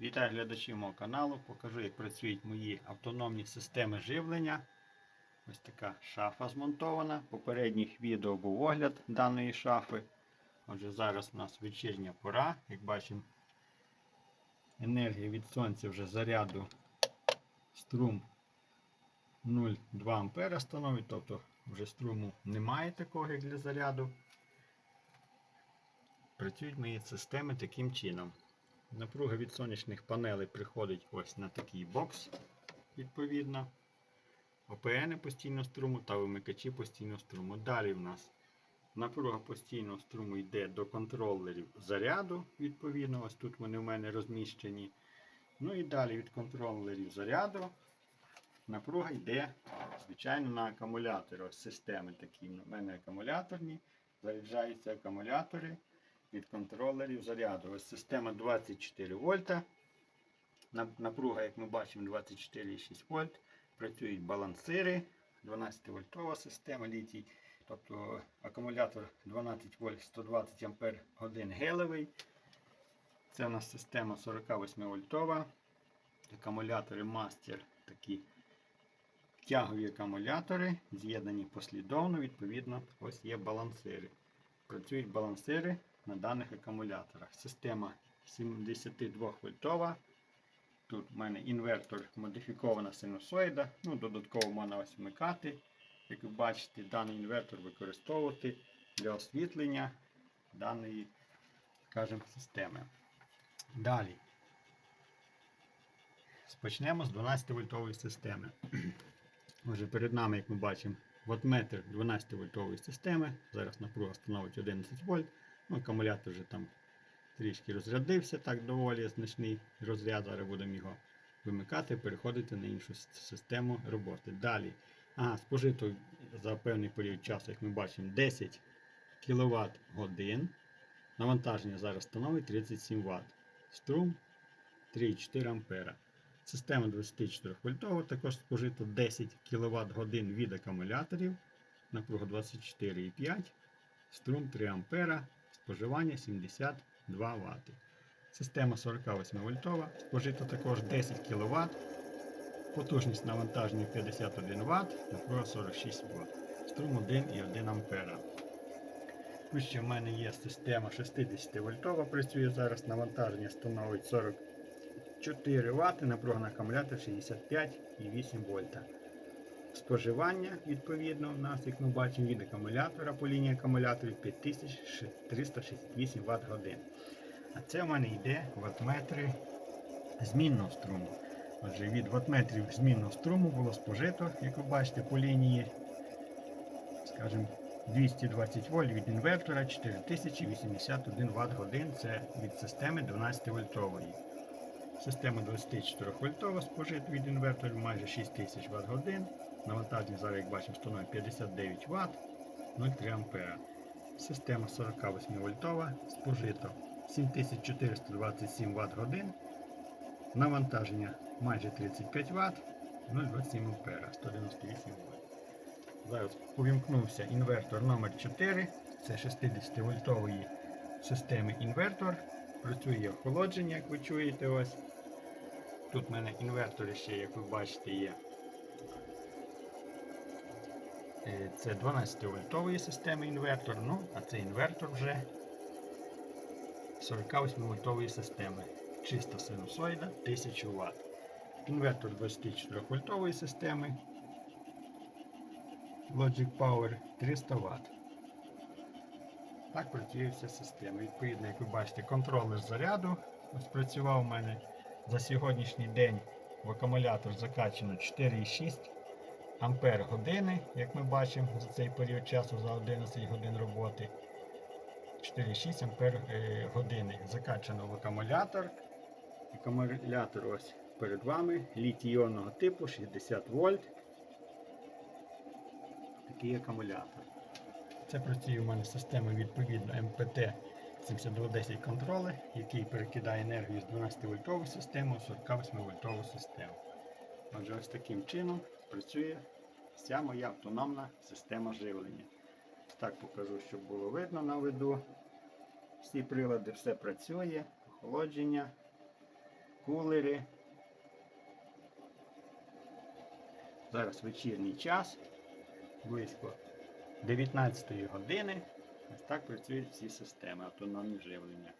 Вітаю глядачів мого каналу. Покажу, як працюють мої автономні системи живлення. Ось така шафа змонтована. Попередніх відео був огляд даної шафи. Отже, зараз у нас вечірня пора. Як бачимо, енергія від сонця вже заряду струм 0,2 А становить, тобто вже струму немає такого, як для заряду. Працюють мої системи таким чином. Напруга від сонячних панелей приходить ось на такий бокс, відповідно. ОПН постійного струму та вимикачі постійного струму. Далі в нас напруга постійного струму йде до контролерів заряду, відповідно. Ось тут вони в мене розміщені. Ну і далі від контролерів заряду напруга йде, звичайно, на акумулятори. Ось системи такі. У мене акумуляторні. Заряджаються акумулятори від контролерів заряду. Ось система 24 вольта. Напруга, як ми бачимо, 24,6 вольт. Працюють балансири, 12 вольтова система літій. Тобто акумулятор 12 вольт 120 ампер годин гелевий. Це у нас система 48 вольтова. Акумулятори мастер такі тягові акумулятори, з'єднані послідовно, відповідно, ось є балансири. Працюють балансири на даних акумуляторах. Система 72 вольтова. Тут в мене інвертор модифікована синусоїда. Ну, додатково можна ось вмикати. Як ви бачите, даний інвертор використовувати для освітлення даної скажімо, системи. Далі. Почнемо з 12 вольтової системи. Отже, перед нами, як ми бачимо, ваттметр 12 вольтової системи. Зараз напруга становить 11 вольт. Ну, акумулятор вже там трішки розрядився, так доволі значний розряд. Зараз будемо його вимикати, переходити на іншу систему роботи. Далі. Ага, спожито за певний період часу, як ми бачимо, 10 кВт годин. Навантаження зараз становить 37 Вт. Струм 3,4 ампера. Система 24 вольтова, також спожито 10 кВт годин від акумуляторів. Напруга 24,5. Струм 3 ампера. Споживання 72 Вт. Система 48 вольтова. Спожито також 10 кВт. Потужність навантаження 51 Вт, напруга 46 Вт. Струм 1,1 ампера. Тут ще в мене є система 60 вольтова, працює зараз навантаження становить 44 Вт, напруга на акумулятор 65,8 вольта. Споживання, відповідно, у нас, як ми бачимо, від акумулятора по лінії акумуляторів 5368 Вт годин. А це в мене йде ваттметри змінного струму. Отже, від ваттметрів змінного струму було спожито, як ви бачите, по лінії, скажімо, 220 вольт від інвертора 4081 Вт годин. Це від системи 12 вольтової. Система 24 вольтова спожито від інверторів майже 6000 Вт. Навантаження зараз, як бачимо, становить 59 Вт 0,3 ампера. Система 48 вольтова спожито 7427 Вт годин. Навантаження майже 35 Вт 0,27 ампера 198 вольт. Зараз увімкнувся інвертор номер 4 Це 60 вольтової системи інвертор. Працює охолодження, як ви чуєте ось. Тут в мене інвертори ще, як ви бачите, є. Е, Це 12 вольтової системи інвертор. Ну, а це інвертор вже 48 вольтової системи. Чиста синусоїда 1000 Вт. Інвертор 24 вольтової системи. Logic Power 300 Вт. Так працює вся система. Відповідно, як ви бачите, контролер заряду ось працював у мене за сьогоднішній день в акумулятор закачано 4,6 ампер години, як ми бачимо за цей період часу за 11 годин роботи. 4,6 ампер е, години закачано в акумулятор. Акумулятор ось перед вами літій-іонного типу 60 вольт. Такий акумулятор. Це працює у мене система відповідно МПТ 7210 контролер, який перекидає енергію з 12 вольтової системи у 48 вольтову систему. Отже, ось таким чином працює вся моя автономна система живлення. Так покажу, щоб було видно на виду. Всі прилади, все працює, охолодження, кулери. Зараз вечірній час, близько 19 години. Ось так працюють всі системи автономні живлення.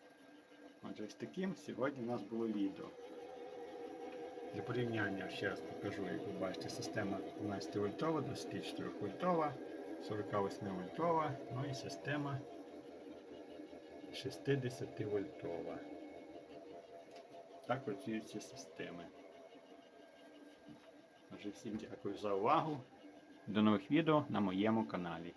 Отже, ось таким сьогодні у нас було відео. Для порівняння ще раз покажу, як ви бачите, система 12 вольтова, 24 вольтова, 48 вольтова, ну і система 60 вольтова. Так працюють ці системи. Отже, всім дякую за увагу. До нових відео на моєму каналі.